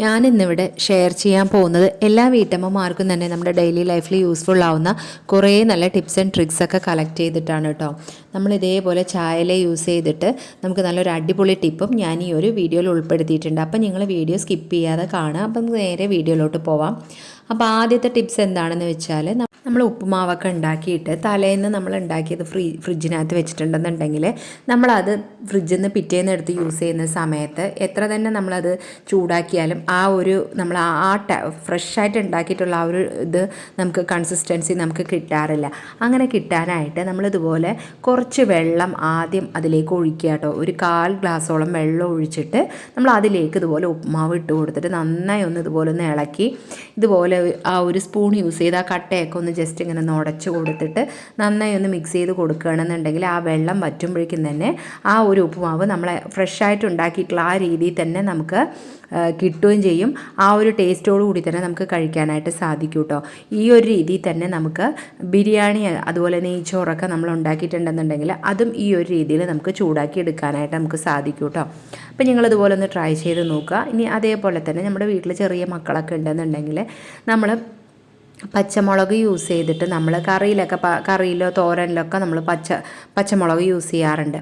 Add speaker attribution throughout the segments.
Speaker 1: ഞാൻ ഇന്നിവിടെ ഷെയർ ചെയ്യാൻ പോകുന്നത് എല്ലാ വീട്ടമ്മമാർക്കും തന്നെ നമ്മുടെ ഡെയിലി ലൈഫിൽ യൂസ്ഫുൾ ആവുന്ന കുറേ നല്ല ടിപ്സ് ആൻഡ് ട്രിക്സ് ഒക്കെ കളക്ട് ചെയ്തിട്ടാണ് കേട്ടോ നമ്മൾ ഇതേപോലെ ചായയില യൂസ് ചെയ്തിട്ട് നമുക്ക് നല്ലൊരു അടിപൊളി ടിപ്പും ഞാൻ ഈ ഒരു വീഡിയോയിൽ ഉൾപ്പെടുത്തിയിട്ടുണ്ട്. അപ്പം നിങ്ങൾ വീഡിയോ സ്കിപ്പ് ചെയ്യാതെ കാണുക. അപ്പം നേരെ വീഡിയോയിലോട്ട് പോവാം. അപ്പോൾ ആദ്യത്തെ ടിപ്സ് എന്താണെന്ന് വെച്ചാൽ നമ്മൾ ഉപ്പുമാവൊക്കെ ഉണ്ടാക്കിയിട്ട് തലേന്ന് നമ്മൾ ഉണ്ടാക്കിയത് ഫ്രീ ഫ്രിഡ്ജിനകത്ത് വെച്ചിട്ടുണ്ടെന്നുണ്ടെങ്കിൽ നമ്മളത് ഫ്രിഡ്ജിൽ നിന്ന് പിറ്റേന്ന് എടുത്ത് യൂസ് ചെയ്യുന്ന സമയത്ത് എത്ര തന്നെ നമ്മളത് ചൂടാക്കിയാലും ആ ഒരു നമ്മൾ ആ ആ ഫ്രഷ് ആയിട്ട് ഉണ്ടാക്കിയിട്ടുള്ള ആ ഒരു ഇത് നമുക്ക് കൺസിസ്റ്റൻസി നമുക്ക് കിട്ടാറില്ല. അങ്ങനെ കിട്ടാനായിട്ട് നമ്മളിതുപോലെ കുറച്ച് വെള്ളം ആദ്യം അതിലേക്ക് ഒഴിക്കുക കേട്ടോ. ഒരു കാൽ ഗ്ലാസ്സോളം വെള്ളം ഒഴിച്ചിട്ട് നമ്മൾ അതിലേക്ക് ഇതുപോലെ ഉപ്പുമാവ് ഇട്ട് കൊടുത്തിട്ട് നന്നായി ഒന്ന് ഇതുപോലെ ഒന്ന് ഇളക്കി ഇതുപോലെ ആ ഒരു സ്പൂൺ യൂസ് ചെയ്ത് ആ കട്ടയൊക്കെ ഒന്ന് ജസ്റ്റ് ഇങ്ങനെ ഒന്ന് കൊടുത്തിട്ട് നന്നായി ഒന്ന് മിക്സ് ചെയ്ത് കൊടുക്കുകയാണെന്നുണ്ടെങ്കിൽ ആ വെള്ളം വറ്റുമ്പോഴേക്കും തന്നെ ആ ഒരു ഉപ്പുമാവ് നമ്മളെ ഫ്രഷായിട്ട് ഉണ്ടാക്കിയിട്ടുള്ള ആ രീതിയിൽ തന്നെ നമുക്ക് കിട്ടുകയും ചെയ്യും. ആ ഒരു ടേസ്റ്റോടു കൂടി തന്നെ നമുക്ക് കഴിക്കാനായിട്ട് സാധിക്കും കേട്ടോ ഈ ഒരു രീതിയിൽ തന്നെ നമുക്ക് ബിരിയാണി അതുപോലെ നെയ്ച്ചോറൊക്കെ നമ്മൾ ഉണ്ടാക്കിയിട്ടുണ്ടെന്നുണ്ടെങ്കിൽ അതും ഈ ഒരു രീതിയിൽ നമുക്ക് ചൂടാക്കി എടുക്കാനായിട്ട് നമുക്ക് സാധിക്കും കേട്ടോ അപ്പോൾ നിങ്ങളിതുപോലെ ഒന്ന് ട്രൈ ചെയ്ത് നോക്കുക. ഇനി അതേപോലെ തന്നെ നമ്മുടെ വീട്ടിൽ ചെറിയ മക്കളൊക്കെ ഉണ്ടെന്നുണ്ടെങ്കിൽ നമ്മൾ പച്ചമുളക് യൂസ് ചെയ്തിട്ട് നമ്മൾ കറിയിലൊക്കെ കറിയിലോ തോരനിലൊക്കെ നമ്മൾ പച്ച പച്ചമുളക് യൂസ് ചെയ്യാറുണ്ട്.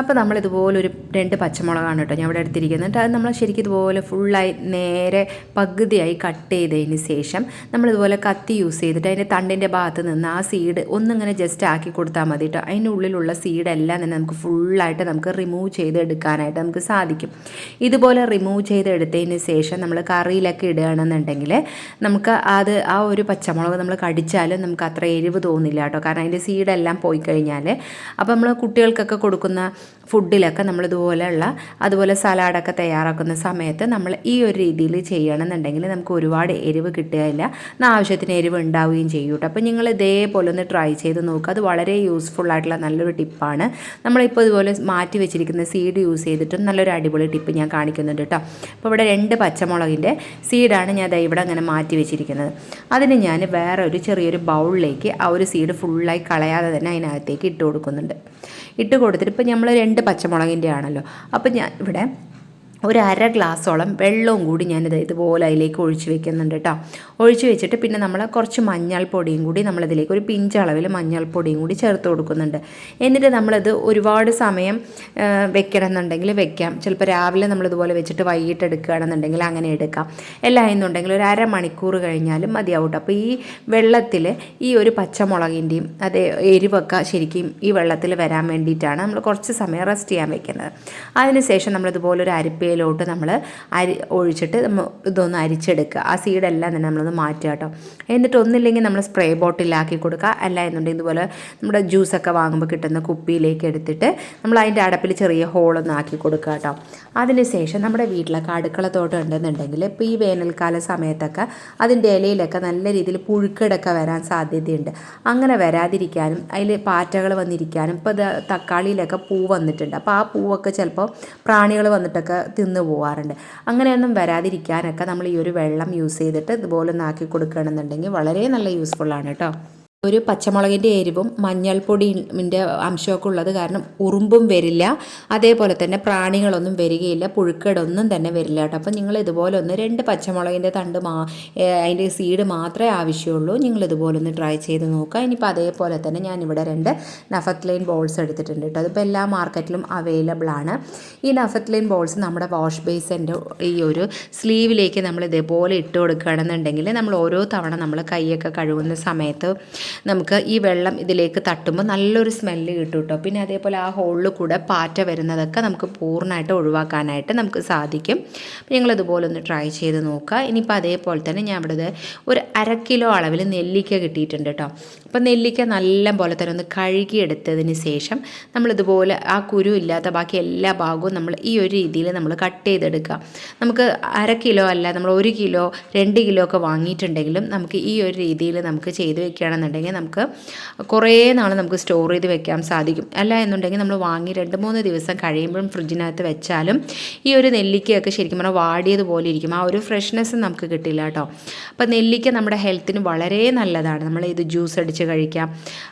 Speaker 1: അപ്പോൾ നമ്മൾ ഇതുപോലെ ഒരു രണ്ട് പച്ചമുളകാണ് കേട്ടോ ഞാൻ ഇവിടെ എടുത്തിരിക്കുന്നത്. അത് നമ്മൾ ശരിക്കും ഇതുപോലെ ഫുള്ളായി നേരെ പകുതിയായി കട്ട് ചെയ്തതിന് ശേഷം നമ്മളിതുപോലെ കത്തി യൂസ് ചെയ്തിട്ട് അതിന്റെ തണ്ടിന്റെ ഭാഗത്ത് നിന്ന് ആ സീഡ് ഒന്നിങ്ങനെ ജസ്റ്റ് ആക്കി കൊടുത്താൽ മതി കേട്ടോ അതിന്റെ ഉള്ളിലുള്ള സീഡെല്ലാം തന്നെ നമുക്ക് ഫുള്ളായിട്ട് നമുക്ക് റിമൂവ് ചെയ്തെടുക്കാനായിട്ട് നമുക്ക് സാധിക്കും. ഇതുപോലെ റിമൂവ് ചെയ്തെടുത്തതിന് ശേഷം നമ്മൾ കറിയിലൊക്കെ ഇടുകയാണെന്നുണ്ടെങ്കിൽ നമുക്ക് അത് ആ ഒരു പച്ചമുളക് നമ്മൾ കടിച്ചാലും നമുക്ക് അത്ര എരിവ് തോന്നില്ല കേട്ടോ. കാരണം അതിന്റെ സീഡെല്ലാം പോയി കഴിഞ്ഞാൽ അപ്പോൾ നമ്മൾ കുട്ടികൾക്കൊക്കെ കൊടുക്കുന്ന ഫുഡിലൊക്കെ നമ്മൾ ഇതുപോലെയുള്ള അതുപോലെ സലാഡൊക്കെ തയ്യാറാക്കുന്ന സമയത്ത് നമ്മൾ ഈ ഒരു രീതിയിൽ ചെയ്യണമെന്നുണ്ടെങ്കിൽ നമുക്ക് ഒരുപാട് എരിവ് കിട്ടുകയില്ല. ആവശ്യത്തിന് എരിവ് ഉണ്ടാവുകയും ചെയ്യും കേട്ടോ. അപ്പോൾ നിങ്ങൾ ഇതേപോലെ ഒന്ന് ട്രൈ ചെയ്ത് നോക്കുക. അത് വളരെ യൂസ്ഫുൾ ആയിട്ടുള്ള നല്ലൊരു ടിപ്പാണ് നമ്മളിപ്പോൾ ഇതുപോലെ മാറ്റി വെച്ചിരിക്കുന്ന സീഡ് യൂസ് ചെയ്തിട്ടും നല്ലൊരു അടിപൊളി ടിപ്പ് ഞാൻ കാണിക്കുന്നുണ്ട് കേട്ടോ. അപ്പോൾ ഇവിടെ രണ്ട് പച്ചമുളകിന്റെ സീഡാണ് ഞാൻ ഇവിടെ അങ്ങനെ മാറ്റി വെച്ചിരിക്കുന്നത്. അതിന് ഞാൻ വേറെ ഒരു ചെറിയൊരു ബൗളിലേക്ക് ആ ഒരു സീഡ് ഫുള്ളായി കളയാതെ തന്നെ അതിനകത്തേക്ക് ഇട്ട് കൊടുക്കുന്നുണ്ട്. ഇട്ട് കൊടുത്തിട്ട് ഇപ്പം നമ്മൾ രണ്ട് പച്ചമുളകിന്റെ ആണല്ലോ അപ്പം ഞാൻ ഇവിടെ ഒരു അര ഗ്ലാസ്സോളം വെള്ളവും കൂടി ഞാനിത് ഇതുപോലെ അതിലേക്ക് ഒഴിച്ച് വെക്കുന്നുണ്ട് കേട്ടോ ഒഴിച്ച് വെച്ചിട്ട് പിന്നെ നമ്മൾ കുറച്ച് മഞ്ഞൾപ്പൊടിയും കൂടി നമ്മളിതിലേക്ക് ഒരു പിഞ്ചളവിൽ മഞ്ഞൾപ്പൊടിയും കൂടി ചേർത്ത് കൊടുക്കുന്നുണ്ട്. എന്നിട്ട് നമ്മളിത് ഒരുപാട് സമയം വെക്കണം എന്നുണ്ടെങ്കിൽ വെക്കാം. ചിലപ്പോൾ രാവിലെ നമ്മളിതുപോലെ വെച്ചിട്ട് വൈകിട്ട് എടുക്കുകയാണെന്നുണ്ടെങ്കിൽ അങ്ങനെ എടുക്കാം. എല്ലാം എന്നുണ്ടെങ്കിൽ ഒരു അരമണിക്കൂർ കഴിഞ്ഞാലും മതിയാവും അപ്പോൾ ഈ വെള്ളത്തിൽ ഈ ഒരു പച്ചമുളകിന്റെയും അതേ എരിവൊക്കെ ശരിക്കും ഈ വെള്ളത്തിൽ വരാൻ വേണ്ടിയിട്ടാണ് നമ്മൾ കുറച്ച് സമയം റെസ്റ്റ് ചെയ്യാൻ വെക്കുന്നത്. അതിനുശേഷം നമ്മളിതുപോലെ ഒരു അരിപ്പയിൽ ഇതിലോട്ട് നമ്മൾ അരി ഒഴിച്ചിട്ട് ഇതൊന്ന് അരിച്ചെടുക്കുക. ആ സീഡെല്ലാം തന്നെ നമ്മളൊന്ന് മാറ്റുക കേട്ടോ. എന്നിട്ട് ഒന്നില്ലെങ്കിൽ നമ്മൾ സ്പ്രേ ബോട്ടിലാക്കി കൊടുക്കുക. അല്ല എന്നുണ്ടെങ്കിൽ ഇതുപോലെ നമ്മുടെ ജ്യൂസൊക്കെ വാങ്ങുമ്പോൾ കിട്ടുന്ന കുപ്പിയിലേക്ക് എടുത്തിട്ട് നമ്മൾ അതിന്റെ അടപ്പിൽ ചെറിയ ഹോളൊന്ന് ആക്കി കൊടുക്കുക കേട്ടോ. അതിനുശേഷം നമ്മുടെ വീട്ടിലൊക്കെ അടുക്കള തോട്ടം ഉണ്ടെന്നുണ്ടെങ്കിൽ ഇപ്പോൾ ഈ വേനൽക്കാല സമയത്തൊക്കെ അതിന്റെ ഇലയിലൊക്കെ നല്ല രീതിയിൽ പുഴുക്കടൊക്കെ വരാൻ സാധ്യതയുണ്ട്. അങ്ങനെ വരാതിരിക്കാനും അതിൽ പാറ്റകൾ വന്നിരിക്കാനും ഇപ്പോൾ തക്കാളിയിലൊക്കെ പൂ വന്നിട്ടുണ്ട്. അപ്പോൾ ആ പൂവൊക്കെ ചിലപ്പോൾ പ്രാണികൾ വന്നിട്ടൊക്കെ തിന്നു പോകാറുണ്ട് അങ്ങനെയൊന്നും വരാതിരിക്കാനൊക്കെ നമ്മൾ ഈ ഒരു വെള്ളം യൂസ് ചെയ്തിട്ട് ഇതുപോലെ ഒന്ന് ആക്കി കൊടുക്കുകയാണെന്നുണ്ടെങ്കിൽ വളരെ നല്ല യൂസ്ഫുള്ളാണ് കേട്ടോ. ഒരു പച്ചമുളകിന്റെ എരിവും മഞ്ഞൾപ്പൊടിന്റെ അംശമൊക്കെ ഉള്ളത് കാരണം ഉറുമ്പും വരില്ല. അതേപോലെ തന്നെ പ്രാണികളൊന്നും വരികയില്ല. പുഴുക്കേടൊന്നും തന്നെ വരില്ല കേട്ടോ. അപ്പം നിങ്ങൾ ഇതുപോലെ ഒന്ന് രണ്ട് പച്ചമുളകിന്റെ തണ്ട് മാ അതിന്റെ സീഡ് മാത്രമേ ആവശ്യമുള്ളൂ. നിങ്ങൾ ഇതുപോലെ ഒന്ന് ട്രൈ ചെയ്ത് നോക്കുക. ഇനിയിപ്പോൾ അതേപോലെ തന്നെ ഞാൻ ഇവിടെ രണ്ട് നഫത്ലൈൻ ബോൾസ് എടുത്തിട്ടുണ്ട് കേട്ടോ. അതിപ്പോൾ എല്ലാ മാർക്കറ്റിലും അവൈലബിൾ ആണ്. ഈ നഫത്ലൈൻ ബോൾസ് നമ്മുടെ വാഷ് ബേസിന്റെ ഈ ഒരു സ്ലീവിലേക്ക് നമ്മൾ ഇതേപോലെ ഇട്ട് കൊടുക്കുകയാണെന്നുണ്ടെങ്കിൽ നമ്മൾ ഓരോ തവണ നമ്മൾ കൈയൊക്കെ കഴുകുന്ന സമയത്ത് നമുക്ക് ഈ വെള്ളം ഇതിലേക്ക് തട്ടുമ്പോൾ നല്ലൊരു സ്മെല്ല് കിട്ടും കേട്ടോ പിന്നെ അതേപോലെ ആ ഹോളിൽ കൂടെ പാറ്റ വരുന്നതൊക്കെ നമുക്ക് പൂർണമായിട്ട് ഒഴിവാക്കാനായിട്ട് നമുക്ക് സാധിക്കും. നിങ്ങൾ ഇതുപോലെ ഒന്ന് ട്രൈ ചെയ്ത് നോക്കുക. ഇനിയിപ്പോൾ അതേപോലെ തന്നെ ഞാൻ ഇവിടെ ഒരു അര കിലോ അളവിൽ നെല്ലിക്ക കിട്ടിയിട്ടുണ്ട് കേട്ടോ അപ്പോൾ നെല്ലിക്ക നല്ല പോലെ തന്നെ ഒന്ന് കഴുകിയെടുത്തതിന് ശേഷം നമ്മളിതുപോലെ ആ കുരു ഇല്ലാത്ത ബാക്കി എല്ലാ ഭാഗവും നമ്മൾ ഈ ഒരു രീതിയിൽ നമ്മൾ കട്ട് ചെയ്തെടുക്കുക. നമുക്ക് അര കിലോ അല്ല നമ്മൾ ഒരു കിലോ രണ്ട് കിലോ ഒക്കെ വാങ്ങിയിട്ടുണ്ടെങ്കിലും നമുക്ക് ഈ ഒരു രീതിയിൽ നമുക്ക് ചെയ്ത് വെക്കുകയാണെന്നുണ്ടെങ്കിൽ എന്നുണ്ടെങ്കിൽ നമുക്ക് കുറേ നാൾ നമുക്ക് സ്റ്റോർ ചെയ്ത് വെക്കാൻ സാധിക്കും. അല്ല എന്നുണ്ടെങ്കിൽ നമ്മൾ വാങ്ങി രണ്ട് മൂന്ന് ദിവസം കഴിയുമ്പോഴും ഫ്രിഡ്ജിനകത്ത് വെച്ചാലും ഈ ഒരു നെല്ലിക്കയൊക്കെ ശരിക്കും പറഞ്ഞാൽ വാടിയതുപോലെ ഇരിക്കും. ആ ഒരു ഫ്രഷ്നെസ് നമുക്ക് കിട്ടില്ല കേട്ടോ. അപ്പോൾ നെല്ലിക്ക നമ്മുടെ ഹെൽത്തിന് വളരെ നല്ലതാണ്. നമ്മൾ ഇത് ജ്യൂസ് അടിച്ച് കഴിക്കാം.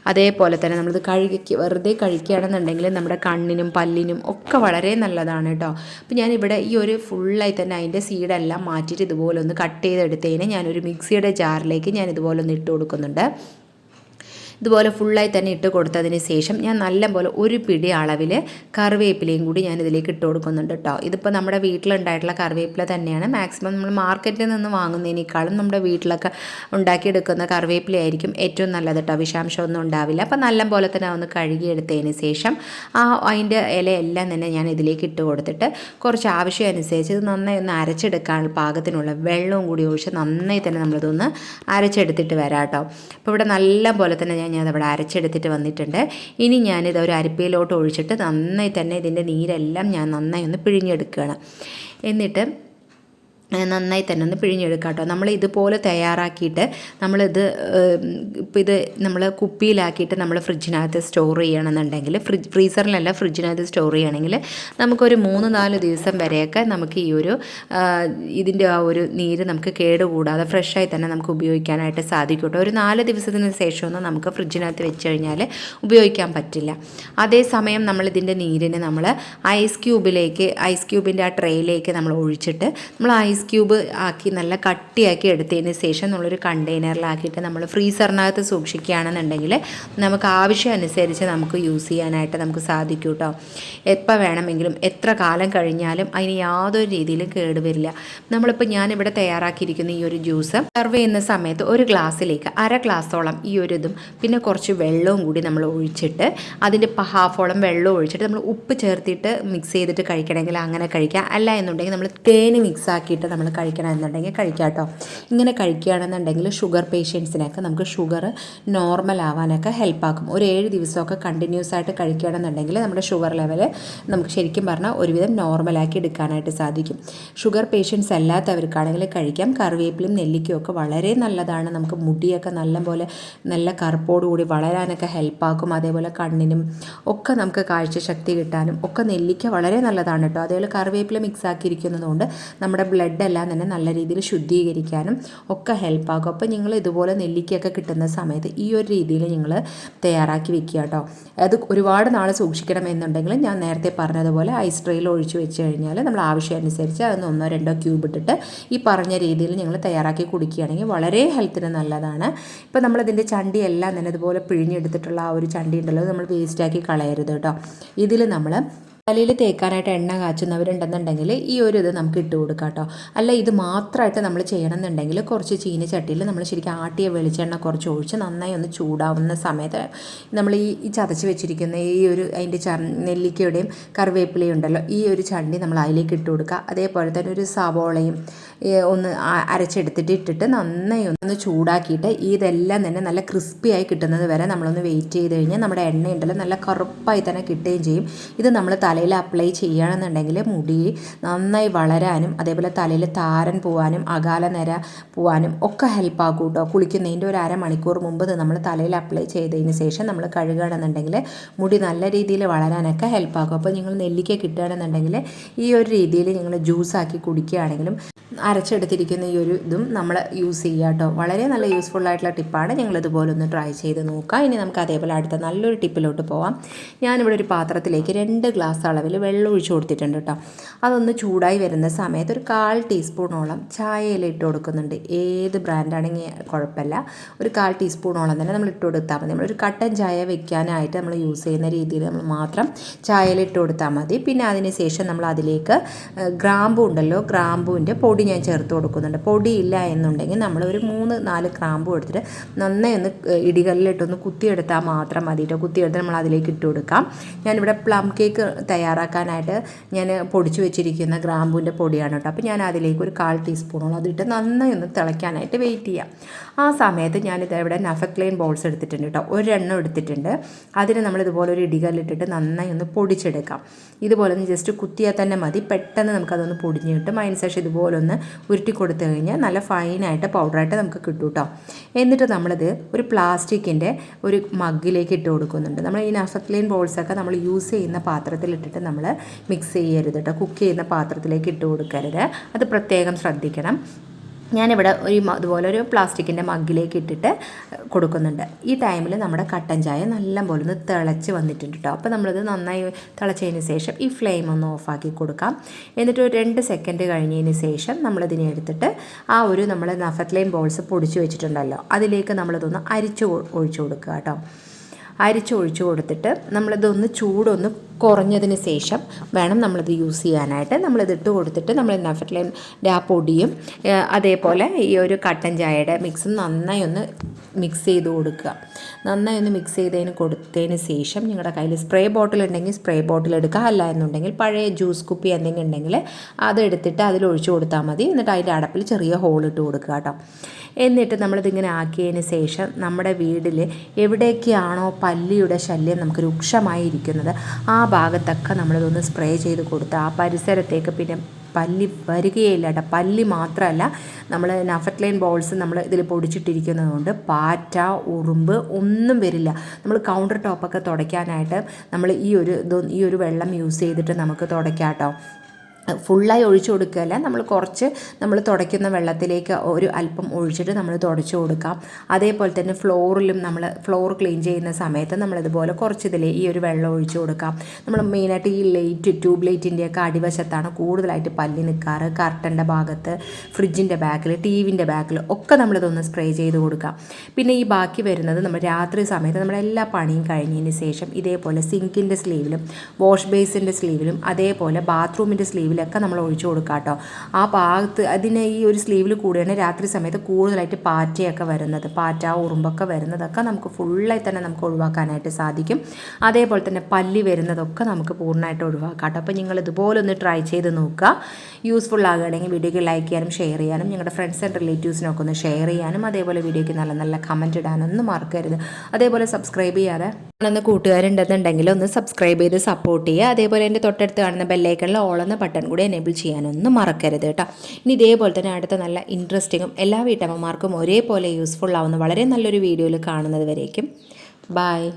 Speaker 1: അതേപോലെ തന്നെ നമ്മളിത് കഴുകി വെറുതെ കഴിക്കുകയാണെന്നുണ്ടെങ്കിൽ നമ്മുടെ കണ്ണിനും പല്ലിനും ഒക്കെ വളരെ നല്ലതാണ് കേട്ടോ. അപ്പോൾ ഞാനിവിടെ ഈ ഒരു ഫുള്ളായി തന്നെ അതിന്റെ സീഡെല്ലാം മാറ്റിയിട്ട് ഇതുപോലെ ഒന്ന് കട്ട് ചെയ്തെടുത്തതിന് ഞാനൊരു മിക്സിയുടെ ജാറിലേക്ക് ഞാൻ ഇതുപോലെ ഒന്ന് ഇട്ട് കൊടുക്കുന്നുണ്ട്. ഇതുപോലെ ഫുള്ളായി തന്നെ ഇട്ട് കൊടുത്തതിന് ശേഷം ഞാൻ നല്ലപോലെ ഒരു പിടി അളവിൽ കറിവേപ്പിലയും കൂടി ഞാൻ ഇതിലേക്ക് ഇട്ട് കൊടുക്കുന്നുണ്ട് കേട്ടോ ഇതിപ്പോൾ നമ്മുടെ വീട്ടിലുണ്ടായിട്ടുള്ള കറിവേപ്പില തന്നെയാണ്. മാക്സിമം നമ്മൾ മാർക്കറ്റിൽ നിന്ന് വാങ്ങുന്നതിനേക്കാളും നമ്മുടെ വീട്ടിലൊക്കെ ഉണ്ടാക്കിയെടുക്കുന്ന കറിവേപ്പിലയായിരിക്കും ഏറ്റവും നല്ലത് കേട്ടോ വിഷാംശമൊന്നും ഉണ്ടാവില്ല. അപ്പോൾ നല്ലപോലെ തന്നെ ഒന്ന് കഴുകിയെടുത്തതിന് ശേഷം ആ അതിന്റെ ഇലയെല്ലാം തന്നെ ഞാൻ ഇതിലേക്ക് ഇട്ട് കൊടുത്തിട്ട് കുറച്ച് ആവശ്യം അനുസരിച്ച് ഇത് നന്നായി ഒന്ന് അരച്ചെടുക്കാനുള്ള പാകത്തിനുള്ള വെള്ളവും കൂടി ഒഴിച്ച് നന്നായി തന്നെ നമ്മളിതൊന്ന് അരച്ചെടുത്തിട്ട് വരാം കേട്ടോ അപ്പോൾ ഇവിടെ നല്ല പോലെ തന്നെ ഞാൻ ഞാൻ അവിടെ അരച്ചെടുത്തിട്ട് വന്നിട്ടുണ്ട്. ഇനി ഞാനിത് ഒരു അരിപ്പയിലോട്ട് ഒഴിച്ചിട്ട് നന്നായി തന്നെ ഇതിന്റെ നീരെല്ലാം ഞാൻ നന്നായി ഒന്ന് പിഴിഞ്ഞെടുക്കുകയാണ്. എന്നിട്ട് നന്നായി തന്നെ ഒന്ന് പിഴിഞ്ഞെടുക്കുക കേട്ടോ നമ്മൾ ഇതുപോലെ തയ്യാറാക്കിയിട്ട് നമ്മളിത് ഇപ്പോൾ ഇത് നമ്മൾ കുപ്പിയിലാക്കിയിട്ട് നമ്മൾ ഫ്രിഡ്ജിനകത്ത് സ്റ്റോർ ചെയ്യണമെന്നുണ്ടെങ്കിൽ ഫ്രിഡ്ജ് ഫ്രീസറിലല്ല ഫ്രിഡ്ജിനകത്ത് സ്റ്റോർ ചെയ്യണമെങ്കിൽ നമുക്കൊരു മൂന്ന് നാല് ദിവസം വരെയൊക്കെ നമുക്ക് ഈ ഒരു ഇതിന്റെ ആ ഒരു നീര് നമുക്ക് കേടുകൂടാതെ ഫ്രഷായി തന്നെ നമുക്ക് ഉപയോഗിക്കാനായിട്ട് സാധിക്കും കേട്ടോ ഒരു നാല് ദിവസത്തിന് ശേഷമൊന്നും നമുക്ക് ഫ്രിഡ്ജിനകത്ത് വെച്ച് കഴിഞ്ഞാൽ ഉപയോഗിക്കാൻ പറ്റില്ല. അതേസമയം നമ്മൾ ഇതിന്റെ നീരിന് നമ്മൾ ഐസ് ക്യൂബിലേക്ക് ഐസ് ക്യൂബിന്റെ ആ ട്രേയിലേക്ക് നമ്മൾ ഒഴിച്ചിട്ട് നമ്മൾ ഐസ് ക്യൂബ് ആക്കി നല്ല കട്ടിയാക്കി എടുത്തതിന് ശേഷം നമ്മളൊരു കണ്ടെയ്നറിലാക്കിയിട്ട് നമ്മൾ ഫ്രീസറിനകത്ത് സൂക്ഷിക്കുകയാണെന്നുണ്ടെങ്കിൽ നമുക്ക് ആവശ്യം അനുസരിച്ച് നമുക്ക് യൂസ് ചെയ്യാനായിട്ട് നമുക്ക് സാധിക്കും കേട്ടോ എപ്പോൾ വേണമെങ്കിലും എത്ര കാലം കഴിഞ്ഞാലും അതിന് യാതൊരു രീതിയിലും കേടുവരില്ല നമ്മളിപ്പോൾ ഞാനിവിടെ തയ്യാറാക്കിയിരിക്കുന്ന ഈ ഒരു ജ്യൂസ് സെർവ് ചെയ്യുന്ന സമയത്ത് ഒരു ഗ്ലാസ്സിലേക്ക് അര ഗ്ലാസ്സോളം ഈ ഒരു ഇതും പിന്നെ കുറച്ച് വെള്ളവും കൂടി നമ്മൾ ഒഴിച്ചിട്ട് അതിന്റെ ഹാഫോളം വെള്ളം ഒഴിച്ചിട്ട് നമ്മൾ ഉപ്പ് ചേർത്തിട്ട് മിക്സ് ചെയ്തിട്ട് കഴിക്കണമെങ്കിൽ അങ്ങനെ കഴിക്കാം. അല്ല എന്നുണ്ടെങ്കിൽ നമ്മൾ തേന് മിക്സ് ആക്കിയിട്ട് നമ്മൾ കഴിക്കണമെന്നുണ്ടെങ്കിൽ കഴിക്കാം കേട്ടോ. ഇങ്ങനെ കഴിക്കുകയാണെന്നുണ്ടെങ്കിൽ ഷുഗർ പേഷ്യൻസിനൊക്കെ നമുക്ക് ഷുഗർ നോർമൽ ആവാനൊക്കെ ഹെൽപ്പാക്കും ഒരു ഏഴ് ദിവസമൊക്കെ കണ്ടിന്യൂസ് ആയിട്ട് കഴിക്കുകയാണെന്നുണ്ടെങ്കിൽ നമ്മുടെ ഷുഗർ ലെവൽ നമുക്ക് ശരിക്കും പറഞ്ഞാൽ ഒരുവിധം നോർമലാക്കി എടുക്കാനായിട്ട് സാധിക്കും. ഷുഗർ പേഷ്യൻസ് അല്ലാത്തവർക്കാണെങ്കിൽ കഴിക്കാം. കറിവേപ്പിലും നെല്ലിക്കയും ഒക്കെ വളരെ നല്ലതാണ്. നമുക്ക് മുടിയൊക്കെ നല്ലപോലെ നല്ല കറുപ്പോടുകൂടി വളരാനൊക്കെ ഹെൽപ്പാക്കും അതേപോലെ കണ്ണിനും ഒക്കെ നമുക്ക് കാഴ്ചശക്തി കിട്ടാനും ഒക്കെ നെല്ലിക്ക വളരെ നല്ലതാണ് കേട്ടോ. അതേപോലെ കറിവേപ്പില മിക്സ് ആക്കിയിരിക്കുന്നതുകൊണ്ട് നമ്മുടെ ബ്ലഡ് എല്ലാം തന്നെ നല്ല രീതിയിൽ ശുദ്ധീകരിക്കാനും ഒക്കെ ഹെൽപ്പാക്കും. അപ്പോൾ നിങ്ങൾ ഇതുപോലെ നെല്ലിക്കയൊക്കെ കിട്ടുന്ന സമയത്ത് ഈ ഒരു രീതിയിൽ നിങ്ങൾ തയ്യാറാക്കി വെക്കുക കേട്ടോ. അത് ഒരുപാട് നാൾ സൂക്ഷിക്കണമെന്നുണ്ടെങ്കിൽ ഞാൻ നേരത്തെ പറഞ്ഞതുപോലെ ഐസ് ട്രെയിൽ ഒഴിച്ച് വെച്ച് കഴിഞ്ഞാൽ നമ്മൾ ആവശ്യമനുസരിച്ച് അതൊന്ന് ഒന്നോ രണ്ടോ ക്യൂബ് ഇട്ടിട്ട് ഈ പറഞ്ഞ രീതിയിൽ നിങ്ങൾ തയ്യാറാക്കി കുടിക്കുകയാണെങ്കിൽ വളരെ ഹെൽത്തിന് നല്ലതാണ്. ഇപ്പോൾ നമ്മളിതിന്റെ ചണ്ടി എല്ലാം തന്നെ ഇതുപോലെ പിഴിഞ്ഞെടുത്തിട്ടുള്ള ആ ഒരു ചണ്ടി ഉണ്ടല്ലോ നമ്മൾ വേസ്റ്റാക്കി കളയരുത് കേട്ടോ. ഇതിൽ നമ്മൾ തലയിൽ തേക്കാനായിട്ട് എണ്ണ കാച്ചുന്നവരുണ്ടെന്നുണ്ടെങ്കിൽ ഈ ഒരു ഇത് നമുക്ക് ഇട്ട് കൊടുക്കാം കേട്ടോ. അല്ല ഇത് മാത്രമായിട്ട് നമ്മൾ ചെയ്യണമെന്നുണ്ടെങ്കിൽ കുറച്ച് ചീനച്ചട്ടിയിൽ നമ്മൾ ശരിക്കും ആട്ടിയ വെളിച്ചെണ്ണ കുറച്ച് ഒഴിച്ച് നന്നായി ഒന്ന് ചൂടാവുന്ന സമയത്ത് നമ്മൾ ഈ ഈ ചതച്ച് വെച്ചിരിക്കുന്ന ഈ ഒരു അതിന്റെ ച നെല്ലിക്കയുടെയും കറിവേപ്പിലയും ഉണ്ടല്ലോ ഈ ഒരു ചണ്ടി നമ്മൾ അതിലേക്ക് ഇട്ട് കൊടുക്കുക. അതേപോലെ തന്നെ ഒരു സവോളയും ഒന്ന് അരച്ചെടുത്തിട്ട് ഇട്ടിട്ട് നന്നായി ഒന്ന് ചൂടാക്കിയിട്ട് ഇതെല്ലാം തന്നെ നല്ല ക്രിസ്പിയായി കിട്ടുന്നത് വരെ നമ്മളൊന്ന് വെയിറ്റ് ചെയ്ത് കഴിഞ്ഞാൽ നമ്മുടെ എണ്ണ ഉണ്ടല്ലോ നല്ല കറുപ്പായി തന്നെ കിട്ടുകയും ചെയ്യും. ഇത് നമ്മൾ തലയിൽ അപ്ലൈ ചെയ്യുകയാണെന്നുണ്ടെങ്കിൽ മുടി നന്നായി വളരാനും അതേപോലെ തലയിൽ താരൻ പോവാനും അകാല നിര പോവാനും ഒക്കെ ഹെൽപ്പ് ആക്കും കേട്ടോ കുളിക്കുന്നതിന്റെ ഒരു അരമണിക്കൂർ മുമ്പ് നമ്മൾ തലയിൽ അപ്ലൈ ചെയ്തതിന് ശേഷം നമ്മൾ കഴുകുകയാണെന്നുണ്ടെങ്കിൽ മുടി നല്ല രീതിയിൽ വളരാനൊക്കെ ഹെൽപ്പ് ആക്കും. അപ്പോൾ നിങ്ങൾ നെല്ലിക്ക കിട്ടുകയാണെന്നുണ്ടെങ്കിൽ ഈ ഒരു രീതിയിൽ നിങ്ങൾ ജ്യൂസാക്കി കുടിക്കുകയാണെങ്കിലും അരച്ചെടുത്തിരിക്കുന്ന ഈ ഒരു ഇതും നമ്മൾ യൂസ് ചെയ്യുക കേട്ടോ വളരെ നല്ല യൂസ്ഫുൾ ആയിട്ടുള്ള ടിപ്പാണ് ഞങ്ങൾ ഇതുപോലെ ഒന്ന് ട്രൈ ചെയ്ത് നോക്കുക. ഇനി നമുക്ക് അതേപോലെ അടുത്ത നല്ലൊരു ടിപ്പിലോട്ട് പോവാം. ഞാനിവിടെ ഒരു പാത്രത്തിലേക്ക് രണ്ട് ഗ്ലാസ് അളവിൽ വെള്ളം ഒഴിച്ചു കൊടുത്തിട്ടുണ്ട് കേട്ടോ. അതൊന്ന് ചൂടായി വരുന്ന സമയത്ത് ഒരു കാൽ ടീസ്പൂണോളം ചായയിൽ ഇട്ട് കൊടുക്കുന്നുണ്ട്. ഏത് ബ്രാൻഡാണെങ്കിൽ കുഴപ്പമില്ല. ഒരു കാൽ ടീസ്പൂണോളം തന്നെ നമ്മൾ ഇട്ട് കൊടുത്താൽ മതി. നമ്മളൊരു കട്ടൻ ചായ വെക്കാനായിട്ട് നമ്മൾ യൂസ് ചെയ്യുന്ന രീതിയിൽ നമ്മൾ മാത്രം ചായയിൽ ഇട്ട് കൊടുത്താൽ മതി. പിന്നെ അതിന് ശേഷം നമ്മൾ അതിലേക്ക് ഗ്രാമ്പു ഉണ്ടല്ലോ ഗ്രാമ്പുവിന്റെ പൊടി ഞാൻ ചേർത്ത് കൊടുക്കുന്നുണ്ട്. പൊടിയില്ല എന്നുണ്ടെങ്കിൽ നമ്മൾ ഒരു മൂന്ന് നാല് ഗ്രാമ്പു എടുത്തിട്ട് നന്നായി ഒന്ന് ഇടികളിലിട്ടൊന്ന് കുത്തിയെടുത്താൽ മാത്രം മതി കേട്ടോ. കുത്തിയെടുത്ത് നമ്മൾ അതിലേക്ക് ഇട്ട് കൊടുക്കാം. ഞാനിവിടെ പ്ലം കേക്ക് തയ്യാറാക്കാനായിട്ട് ഞാൻ പൊടിച്ചു വെച്ചിരിക്കുന്ന ഗ്രാമ്പൂവിന്റെ പൊടിയാണ് കേട്ടോ. അപ്പോൾ ഞാൻ അതിലേക്ക് ഒരു കാൽ ടീസ്പൂണോളം അതിട്ട് നന്നായി ഒന്ന് തിളയ്ക്കാനായിട്ട് വെയിറ്റ് ചെയ്യാം. ആ സമയത്ത് ഞാനിത് ഇവിടെ നഫക്ലൈൻ ബോൾസ് എടുത്തിട്ടുണ്ട് കേട്ടോ. ഒരെണ്ണം എടുത്തിട്ടുണ്ട്. അതിന് നമ്മൾ ഇതുപോലെ ഒരു ഇടികല്ലിട്ടിട്ട് നന്നായി ഒന്ന് പൊടിച്ചെടുക്കാം. ഇതുപോലെ ഒന്ന് ജസ്റ്റ് കുത്തിയാൽ തന്നെ മതി. പെട്ടെന്ന് നമുക്കതൊന്ന് പൊടിഞ്ഞ് കിട്ടും. അതിന് ശേഷം ഇതുപോലെ ഒന്ന് ഉരുട്ടി കൊടുത്തു കഴിഞ്ഞാൽ നല്ല ഫൈനായിട്ട് പൗഡറായിട്ട് നമുക്ക് കിട്ടും കേട്ടോ. എന്നിട്ട് നമ്മളിത് ഒരു പ്ലാസ്റ്റിക്കിന്റെ ഒരു മഗ്ഗിലേക്ക് ഇട്ട് കൊടുക്കുന്നുണ്ട്. നമ്മൾ ഈ നഫക്ലൈൻ ബോൾസൊക്കെ നമ്മൾ യൂസ് ചെയ്യുന്ന പാത്രത്തിലിട്ടിട്ട് നമ്മൾ മിക്സ് ചെയ്യരുത് കേട്ടോ. കുക്ക് ചെയ്യുന്ന പാത്രത്തിലേക്ക് ഇട്ട് കൊടുക്കരുത്. അത് പ്രത്യേകം ശ്രദ്ധിക്കണം. ഞാനിവിടെ ഒരു അതുപോലെ ഒരു പ്ലാസ്റ്റിക്കിന്റെ മഗ്ഗിലേക്ക് ഇട്ടിട്ട് കൊടുക്കുന്നുണ്ട്. ഈ ടൈമിൽ നമ്മുടെ കട്ടൻ ചായ നല്ലപോലെ ഒന്ന് തിളച്ച് വന്നിട്ടുണ്ട് കേട്ടോ അപ്പോൾ നമ്മളിത് നന്നായി തിളച്ചതിന് ശേഷം ഈ ഫ്ലെയിം ഒന്ന് ഓഫാക്കി കൊടുക്കാം. എന്നിട്ട് ഒരു രണ്ട് സെക്കൻഡ് കഴിഞ്ഞതിന് ശേഷം നമ്മളിതിനെ എടുത്തിട്ട് ആ ഒരു നമ്മൾ നഫത്ലൈൻ ബോൾസ് പൊടിച്ച് വെച്ചിട്ടുണ്ടല്ലോ അതിലേക്ക് നമ്മളിതൊന്ന് അരിച്ച് ഒഴിച്ചു കൊടുക്കുക കേട്ടോ അരിച്ചൊഴിച്ച് കൊടുത്തിട്ട് നമ്മളിതൊന്ന് ചൂടൊന്ന് കുറഞ്ഞതിന് ശേഷം വേണം നമ്മളിത് യൂസ് ചെയ്യാനായിട്ട്. നമ്മളിത് ഇട്ട് കൊടുത്തിട്ട് നമ്മൾ നഫറ്റ്ലൈന്റെ ആ പൊടിയും അതേപോലെ ഈ ഒരു കട്ടൻ ചായയുടെ മിക്സും നന്നായി ഒന്ന് മിക്സ് ചെയ്ത് കൊടുക്കുക. നന്നായി ഒന്ന് മിക്സ് ചെയ്തതിന് കൊടുത്തതിന് ശേഷം നിങ്ങളുടെ കയ്യിൽ സ്പ്രേ ബോട്ടിൽ ഉണ്ടെങ്കിൽ സ്പ്രേ ബോട്ടിൽ എടുക്കുക. അല്ല എന്നുണ്ടെങ്കിൽ പഴയ ജ്യൂസ് കുപ്പി എന്തെങ്കിലും ഉണ്ടെങ്കിൽ അത് എടുത്തിട്ട് അതിൽ ഒഴിച്ചു കൊടുത്താൽ മതി. എന്നിട്ട് അതിന്റെ അടപ്പിൽ ചെറിയ ഹോൾ ഇട്ട് കൊടുക്കുക കേട്ടോ. എന്നിട്ട് നമ്മളിതിങ്ങനെ ആക്കിയതിന് ശേഷം നമ്മുടെ വീട്ടിൽ എവിടെയൊക്കെയാണോ പല്ലിയുടെ ശല്യം നമുക്ക് രൂക്ഷമായി ഇരിക്കുന്നത് ആ ഭാഗത്തൊക്കെ നമ്മളിതൊന്ന് സ്പ്രേ ചെയ്ത് കൊടുത്ത് ആ പരിസരത്തേക്ക് പിന്നെ പല്ലി വരികയില്ല കേട്ടോ. പല്ലി മാത്രമല്ല നമ്മൾ നഫറ്റ്ലൈൻ ബോൾസ് നമ്മൾ ഇതിൽ പൊടിച്ചിട്ടിരിക്കുന്നതുകൊണ്ട് പാറ്റ ഉറുമ്പ് ഒന്നും വരില്ല. നമ്മൾ കൗണ്ടർ ടോപ്പൊക്കെ തുടയ്ക്കാനായിട്ട് നമ്മൾ ഈ ഒരു ഈ ഒരു വെള്ളം യൂസ് ചെയ്തിട്ട് നമുക്ക് തുടയ്ക്കാം കേട്ടോ. ഫുള്ളായി ഒഴിച്ചു കൊടുക്കുകയല്ല നമ്മൾ കുറച്ച് നമ്മൾ തുടയ്ക്കുന്ന വെള്ളത്തിലേക്ക് ഒരു അല്പം ഒഴിച്ചിട്ട് നമ്മൾ തുടച്ചു കൊടുക്കാം. അതേപോലെ തന്നെ ഫ്ലോറിലും നമ്മൾ ഫ്ലോർ ക്ലീൻ ചെയ്യുന്ന സമയത്ത് നമ്മളിതുപോലെ കുറച്ച് ഇതിൽ ഈ ഒരു വെള്ളം ഒഴിച്ചു കൊടുക്കാം. നമ്മൾ മെയിനായിട്ട് ഈ ലൈറ്റ് ട്യൂബ് ലൈറ്റിന്റെയൊക്കെ അടിവശത്താണ് കൂടുതലായിട്ട് പല്ലി നിൽക്കാറ് കർട്ടന്റെ ഭാഗത്ത് ഫ്രിഡ്ജിന്റെ ബാക്കിൽ ടി വിന്റെ ബാക്കിൽ ഒക്കെ നമ്മളിതൊന്ന് സ്പ്രേ ചെയ്ത് കൊടുക്കാം. പിന്നെ ഈ ബാക്കി വരുന്നത് നമ്മൾ രാത്രി സമയത്ത് നമ്മുടെ എല്ലാ പണിയും കഴിഞ്ഞതിന് ശേഷം ഇതേപോലെ സിങ്കിന്റെ സ്ലീവിലും വാഷ് ബേസിന്റെ സ്ലീവിലും അതേപോലെ ബാത്റൂമിന്റെ സ്ലീവിലൊക്കെ നമ്മൾ ഒഴിച്ചു കൊടുക്കാം കേട്ടോ ആ ഭാഗത്ത് അതിന് ഈ ഒരു സ്ലീവിൽ കൂടിയാണ് രാത്രി സമയത്ത് കൂടുതലായിട്ട് പാറ്റയൊക്കെ വരുന്നത്. പാറ്റ ഉറുമ്പൊക്കെ വരുന്നതൊക്കെ നമുക്ക് ഫുള്ളായി തന്നെ നമുക്ക് ഒഴിവാക്കാനായിട്ട് സാധിക്കും. അതേപോലെ തന്നെ പല്ലി വരുന്നതൊക്കെ നമുക്ക് പൂർണമായിട്ട് ഒഴിവാക്കാം കേട്ടോ അപ്പോൾ നിങ്ങൾ ഇതുപോലെ ഒന്ന് ട്രൈ ചെയ്ത് നോക്കുക. യൂസ്ഫുൾ ആകുകയാണെങ്കിൽ വീഡിയോയ്ക്ക് ലൈക്ക് ചെയ്യാനും ഷെയർ ചെയ്യാനും നിങ്ങളുടെ ഫ്രണ്ട്സ് ആൻഡ് റിലേറ്റീവ്സിനൊക്കെ ഒന്ന് ഷെയർ ചെയ്യാനും അതേപോലെ വീഡിയോയ്ക്ക് നല്ല നല്ല കമന്റ് ഇടാനൊന്നും മറക്കരുത്. അതേപോലെ സബ്സ്ക്രൈബ് ചെയ്യാതെ ഒന്ന് കൂട്ടുകാരുണ്ടെന്നുണ്ടെങ്കിൽ ഒന്ന് സബ്സ്ക്രൈബ് ചെയ്ത് സപ്പോർട്ട് ചെയ്യുക. അതേപോലെ എന്റെ തൊട്ടടുത്ത് കാണുന്ന ബെല്ലൈക്കണിൽ ഓളെന്ന ബട്ടൺ കൂടി എനേബിൾ ചെയ്യാനൊന്നും മറക്കരുത് കേട്ടോ. ഇനി ഇതേപോലെ തന്നെ അടുത്ത നല്ല ഇൻട്രസ്റ്റിങ്ങും എല്ലാ വീട്ടമ്മമാർക്കും ഒരേപോലെ യൂസ്ഫുൾ ആവുന്ന വളരെ നല്ലൊരു വീഡിയോയിൽ കാണുന്നത് വരേക്കും. ബായ്